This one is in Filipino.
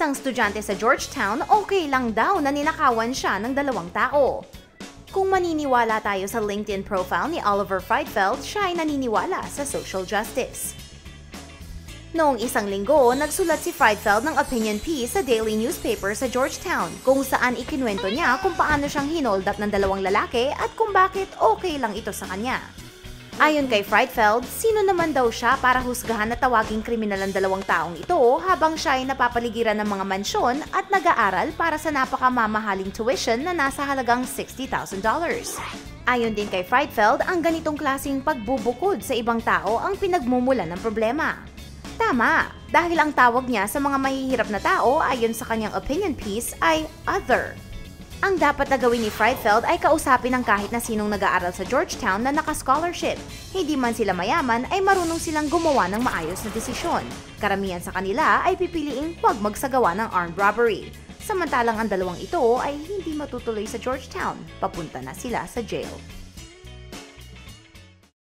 isang estudyante sa Georgetown, okay lang daw na ninakawan siya ng dalawang tao. Kung maniniwala tayo sa LinkedIn profile ni Oliver Friedfeld, siya ay naniniwala sa social justice. Noong isang linggo, nagsulat si Friedfeld ng opinion piece sa daily newspaper sa Georgetown kung saan ikinwento niya kung paano siyang hinold up ng dalawang lalaki at kung bakit okay lang ito sa kanya. Ayon kay Friedfeld, sino naman daw siya para husgahan na tawaging kriminal ang dalawang taong ito habang siya ay napapaligiran ng mga mansyon at nag-aaral para sa napakamamahaling tuition na nasa halagang $60,000. Ayon din kay Friedfeld, ang ganitong klasing pagbubukod sa ibang tao ang pinagmumulan ng problema. Tama, dahil ang tawag niya sa mga mahihirap na tao ayon sa kanyang opinion piece ay other. Ang dapat na gawin ni Friedfeld ay kausapin ng kahit na sinong nag-aaral sa Georgetown na naka-scholarship. Hindi man sila mayaman ay marunong silang gumawa ng maayos na desisyon. Karamihan sa kanila ay pipiliing huwag magsagawa ng armed robbery. Samantalang ang dalawang ito ay hindi matutuloy sa Georgetown. Papunta na sila sa jail.